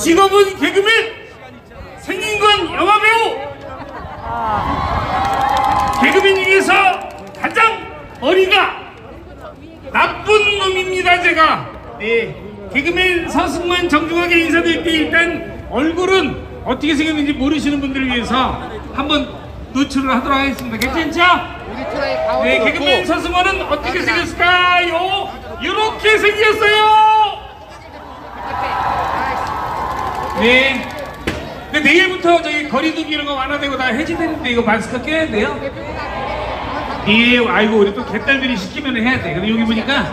직업은 개그맨, 생긴 건 영화배우. 개그맨 중에서 가장 머리가 나쁜 놈입니다, 제가. 네. 개그맨 서승만 정중하게 인사드릴 때 일단 얼굴은 어떻게 생겼는지 모르시는 분들을 위해서 한번 노출을 하도록 하겠습니다. 괜찮죠? 네, 개그맨 서승만은 어떻게 생겼을까요? 이렇게 생겼어요! 네. 근데 내일부터 저기 거리두기 이런 거 완화되고 다 해제되는데 이거 마스크 껴야 돼요? 예, 아이고 우리 또 개딸들이 시키면 해야 돼. 근데 여기 보니까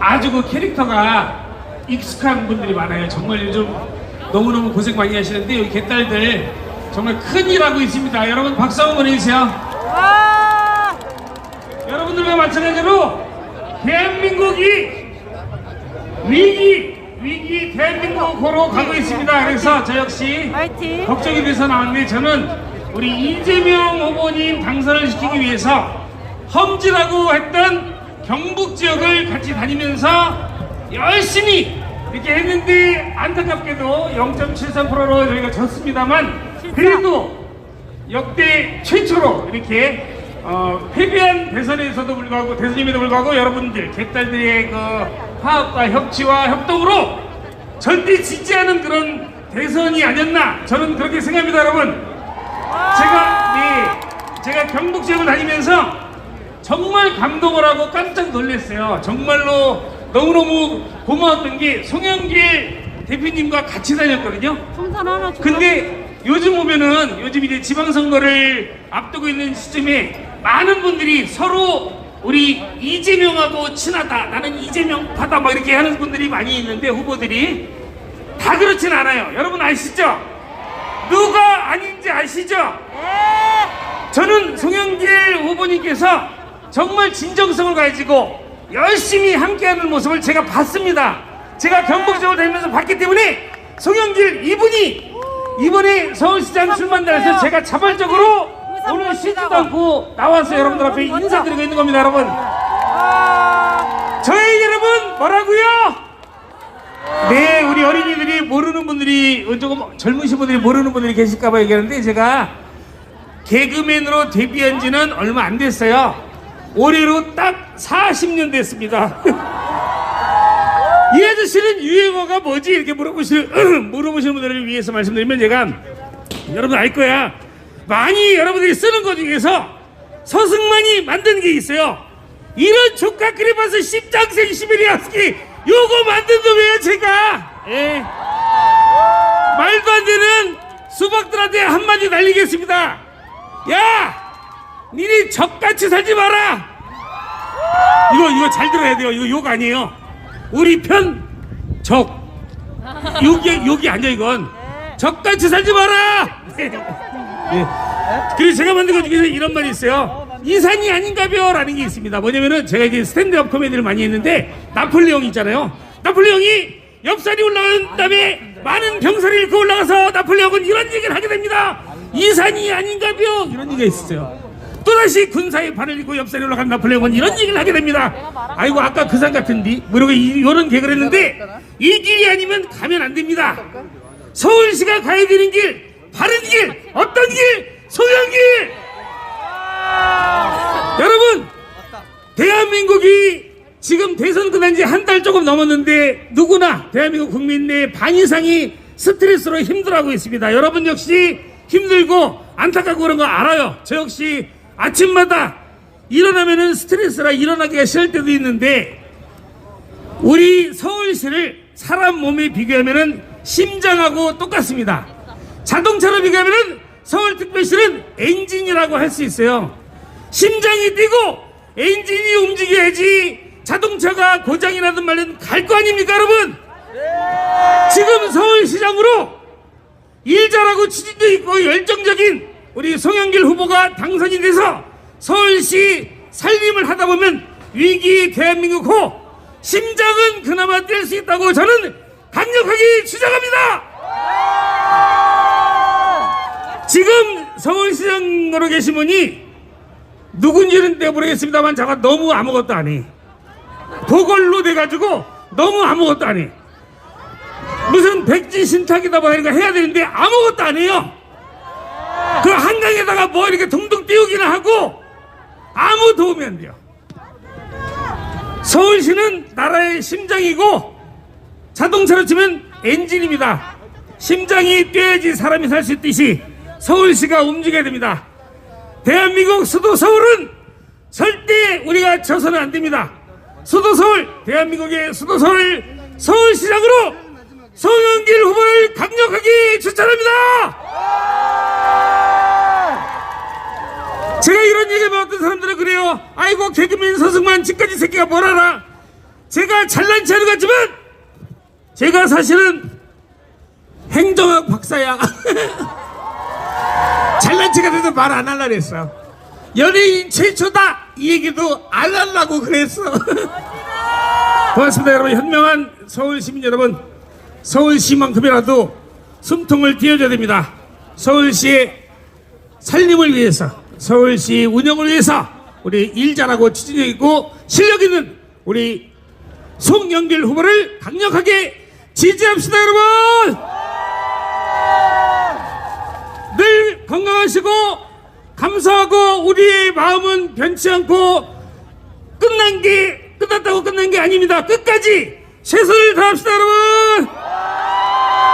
아주 그 캐릭터가 익숙한 분들이 많아요. 정말 요즘 너무너무 고생 많이 하시는데 여기 개딸들 정말 큰일 하고 있습니다. 여러분 박수 한번 보내주세요. 여러분들과 마찬가지로 대한민국이 위기 위기 대한민국으로 가고 있습니다. 그래서 저 역시! 걱정이 돼서 나왔는데 저는 우리 이재명 후보님 당선을 시키기 위해서 험지라고 했던 경북 지역을 같이 다니면서 열심히 이렇게 했는데 안타깝게도 0.73%로 저희가 졌습니다만 그래도 역대 최초로 이렇게 어, 패배한 대선에서도 불구하고 대선임에도 불구하고 여러분들 개딸들의 그 화합과 협치와 협동으로 절대 지지 않은 그런 대선이 아니었나 저는 그렇게 생각합니다 여러분. 제가 네 제가 경북 지역을 다니면서 정말 감동을 하고 깜짝 놀랐어요. 정말로 너무너무 고마웠던 게 송영길 대표님과 같이 다녔거든요. 근데 요즘 오면은 요즘 이제 지방선거를 앞두고 있는 시점에 많은 분들이 서로 우리 이재명하고 친하다 나는 이재명 파다 막 이렇게 하는 분들이 많이 있는데 후보들이 다 그렇진 않아요 여러분 아시죠? 누가 아닌지 아시죠? 저는 송영길 후보님께서 정말 진정성을 가지고 열심히 함께하는 모습을 제가 봤습니다. 제가 경북 지역을 다니면서 봤기 때문에 송영길 이분이 이번에 서울시장 출마한다해서 제가 자발적으로 오늘 쉬지도 않고 나와서 여러분들 앞에 인사드리고 있는 겁니다, 여러분. 저희 여러분 뭐라고요? 네, 우리 어린이들이 모르는 분들이 어, 조금 젊으신 분들이 모르는 분들이 계실까봐 얘기하는데 제가 개그맨으로 데뷔한 지는 얼마 안 됐어요. 올해로 딱 40년 됐습니다. 이 아저씨는 유행어가 뭐지? 이렇게 물어보시는, 물어보시는 분들을 위해서 말씀드리면 제가 여러분 알 거야. 많이 여러분들이 쓰는 것 중에서 서승만이 만든 게 있어요. 이런 족각그리 봐서 십장생 시베리아스키 요거 만든 놈이에요 제가. 예. 말도 안 되는 수박들한테 한마디 날리겠습니다. 야! 니네 적같이 살지 마라! 이거, 이거 잘 들어야 돼요. 이거 욕 아니에요. 우리 편, 적. 욕이, 욕이 아니야, 이건. 적같이 살지 마라! 예. 그리고 제가 만든 것 중에서 이런 말이 있어요. 이산이 아닌가벼 라는 게 있습니다. 뭐냐면은 제가 이제 스탠드업 코미디를 많이 했는데 나폴레옹 있잖아요. 나폴레옹이 엽살이 올라간 다음에 많은 병사를 잃고 올라가서 나폴레옹은 이런 얘기를 하게 됩니다. 이산이 아닌가벼 이런 얘기가 있어요. 또다시 군사의 발을 잃고 엽살이 올라간 나폴레옹은 이런 얘기를 하게 됩니다. 아이고 아까 그 산 같은데 뭐 이런 개그를 했는데 이 길이 아니면 가면 안 됩니다. 서울시가 가야 되는 길 바른 길 어떤 길 소양길 여러분 대한민국이 지금 대선 끝난 지 한 달 조금 넘었는데 누구나 대한민국 국민 내 반 이상이 스트레스로 힘들어하고 있습니다. 여러분 역시 힘들고 안타깝고 그런 거 알아요. 저 역시 아침마다 일어나면은 스트레스라 일어나기가 싫을 때도 있는데 우리 서울시를 사람 몸에 비교하면은 심장하고 똑같습니다. 자동차로 비교하면은 서울특별시는 엔진이라고 할 수 있어요. 심장이 뛰고 엔진이 움직여야지 자동차가 고장이 나든 말든 갈 거 아닙니까 여러분? 지금 서울시장으로 일 잘하고 취직도 있고 열정적인 우리 송영길 후보가 당선이 돼서 서울시 살림을 하다 보면 위기 대한민국 호 심장은 그나마 뛸 수 있다고 저는 강력하게 주장합니다. 지금 서울시장으로 계신 분이 누군지는 내 모르겠습니다만 제가 너무 아무것도 안 해. 보궐로 돼가지고 너무 아무것도 안 해. 무슨 백지 신탁이다 뭐 이런 거 해야 되는데 아무것도 안 해요. 그 한강에다가 뭐 이렇게 둥둥 띄우기나 하고 아무 도움이 안 돼요. 서울시는 나라의 심장이고 자동차로 치면 엔진입니다. 심장이 뛰어야지 사람이 살 수 있듯이 서울시가 움직여야 됩니다. 대한민국 수도 서울은 절대 우리가 져서는 안 됩니다. 수도 서울, 대한민국의 수도 서울 서울시장으로 송영길 후보를 강력하게 추천합니다. 제가 이런 얘기하면 어떤 사람들은 그래요. 아이고 개그맨 서승만 지금까지 새끼가 뭘 알아. 제가 잘난 체하는 것 같지만 제가 사실은 행정학 박사야. 잘난 체가 돼도 말안 하려고 했어. 연예인 최초다 이 얘기도 안 하려고 그랬어. 고맙습니다 여러분 현명한 서울 시민 여러분 서울시만큼이라도 숨통을 띄워줘야 됩니다. 서울시의 살림을 위해서 서울시 운영을 위해서 우리 일 잘하고 추진력 있고 실력 있는 우리 송영길 후보를 강력하게 지지합시다 여러분 건강하시고 감사하고 우리의 마음은 변치 않고 끝난 게 끝났다고 끝난 게 아닙니다. 끝까지 최선을 다합시다 여러분.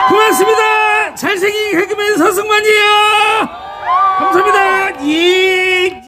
고맙습니다. 잘생긴 개그맨 서승만이에요. 감사합니다. 예